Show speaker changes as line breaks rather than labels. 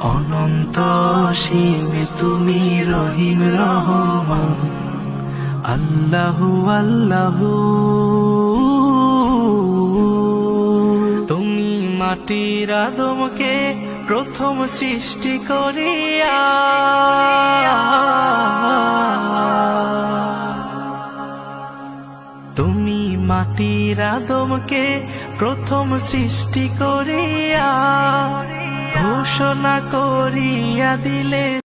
অনন্ত সীমে তুমি রহিম রহমান। আল্লাহু আল্লাহু। তুমি মাটির আদমকে প্রথম সৃষ্টি করিয়া তুমি মাটির আদমকে প্রথম সৃষ্টি করিয়া ঘোষণা করিয়া দিলে